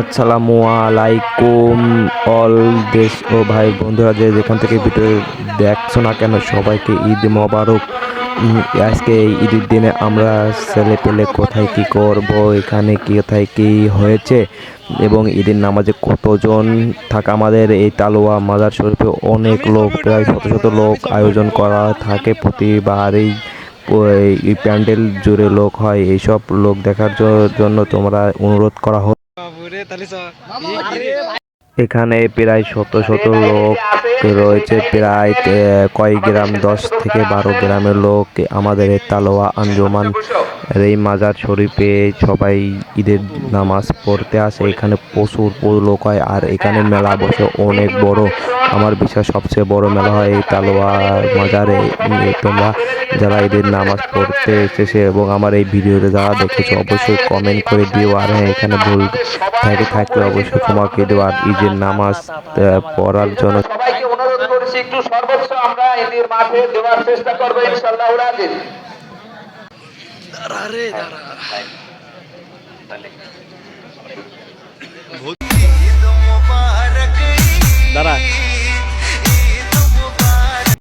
আসসালামু আলাইকুম অল দেশ ও ভাই বন্ধুরা, যে যেখান থেকে ভিডিও দেখছ না কেন, সবাইকে ঈদ মোবারক। আজকে এই ঈদের দিনে আমরা ছেলে পেলে কোথায় কি করব, এখানে কোথায় কি হয়েছে, এবং ঈদের নামাজে কতজন থাকা, আমাদের এই তালোয়া মাজার শরীফে অনেক লোক, প্রায় শত শত লোক আয়োজন করা থাকে প্রতিবারই প্যান্ডেল জুড়ে লোক হয়, এইসব লোক দেখার জন্য তোমরা অনুরোধ করা হয় এখানে প্রায় শত শত লোক রয়েছে, প্রায় কয়েক কয় গ্রাম, দশ থেকে বারো গ্রামের লোক আমাদের তালোয়া আঞ্জুমান এই মাজার শরীফে সবাই ঈদের নামাজ পড়তে আসে। এখানে প্রচুর লোক হয় আর এখানে মেলা বসে। অনেক বড়। আমার বিশ্বাস সবচেয়ে বড় মেলা হয় এই তালোয়া মাজারে। তোমরা যারা ঈদের নামাজ পড়তে এসেছে এবং আমার এই ভিডিওতে যারা দেখেছ, অবশ্যই কমেন্ট করে দিও। আর হ্যাঁ এখানে ভুল থাকে, থাকলে অবশ্যই ক্ষমাকে দিও। আর ঈদের নামাজ পড়ার জন্য সবাইকে অনুরোধ করছি, একটু সর্বোচ্চ আমরা ঈদের মাঠে দেওয়ার চেষ্টা করব ইনশাল্লাহ আরে দাঁড়া। দাঁড়া।